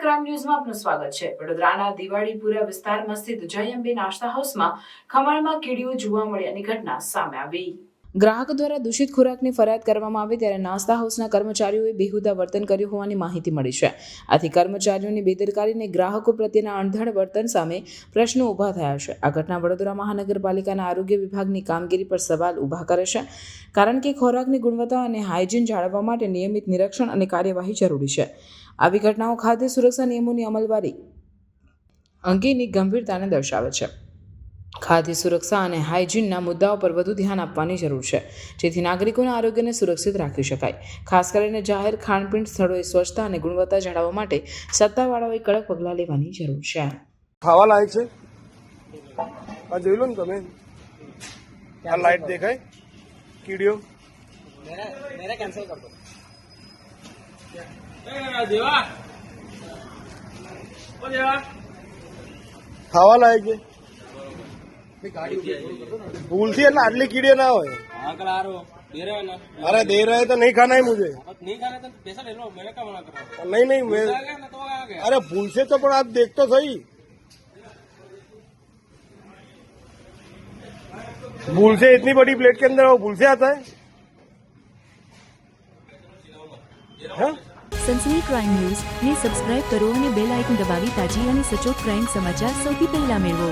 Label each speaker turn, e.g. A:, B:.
A: Crime ન્યૂઝમાં આપનું સ્વાગત છે. વડોદરાના દિવાળીપુરા વિસ્તારમાં સ્થિત જય અંબે નાસ્તા હાઉસમાં ખમણમાં કીડીઓ જોવા મળ્યાની ઘટના સામે આવી. ગ્રાહક દ્વારા દૂષિત ખોરાકની ફરિયાદ કરવામાં આવી ત્યારે નાસ્તા હાઉસના કર્મચારીઓએ બેહુદા વર્તન કર્યું હોવાની માહિતી મળી છે. આથી કર્મચારીઓની બેદરકારીને ગ્રાહકો પ્રત્યેના અણધડ વર્તન સામે પ્રશ્નો ઊભા થયા છે. આ ઘટના વડોદરા મહાનગરપાલિકાના આરોગ્ય વિભાગની કામગીરી પર સવાલ ઊભા કરે છે. કારણ કે ખોરાકની ગુણવત્તા અને હાઇજીન જાળવવા માટે નિયમિત નિરીક્ષણ અને કાર્યવાહી જરૂરી છે. આવી ઘટનાઓ ખાદ્ય સુરક્ષા નિયમોની અમલવારી અંગેની ગંભીરતાને દર્શાવે છે. ખાદ્ય સુરક્ષા અને હાઇજીનના મુદ્દાઓ પર વધુ ધ્યાન આપવાની જરૂર છે. જેથી નાગરિકોના આરોગ્યને સુરક્ષિત રાખી શકાય. ખાસ કરીને જાહેર ખાણપીણ સ્થળોએ સ્વચ્છતા અને ગુણવત્તા જાળવવા માટે સત્તાવાળાઓએ કડક પગલાં લેવાની જરૂર છે.
B: ખાવા લાયક છે? આ જોઈ લો ને તમે. આ લાઈટ દેખાય? કીડીઓ? ખાવા લાયક છે? ભૂલથી એટલે આટલી કીડીઓ ના હોય
C: अंकल आ रहे हो दे रहे हो ना
B: અરે દે રહે તો નહીં ખાના है मुझे
C: अब नहीं खाना तो पैसा ले लो मैंने क्या मना कर रहा हूँ
B: नहीं नहीं मैं
C: आ गया ना तो आ गया
B: अरे भूल से तो पर आप देख तो सही भूल से इतनी बड़ी प्लेट के अंदर वो भूल से आता है हाँ?
D: સનસની ક્રાઇમ ન્યૂઝ ને સબસ્ક્રાઇબ કરો અને બેલ આઇકન દબાવી તાજી અને સચોટ ક્રાઇમ સમાચાર સૌથી પહેલા મેળવો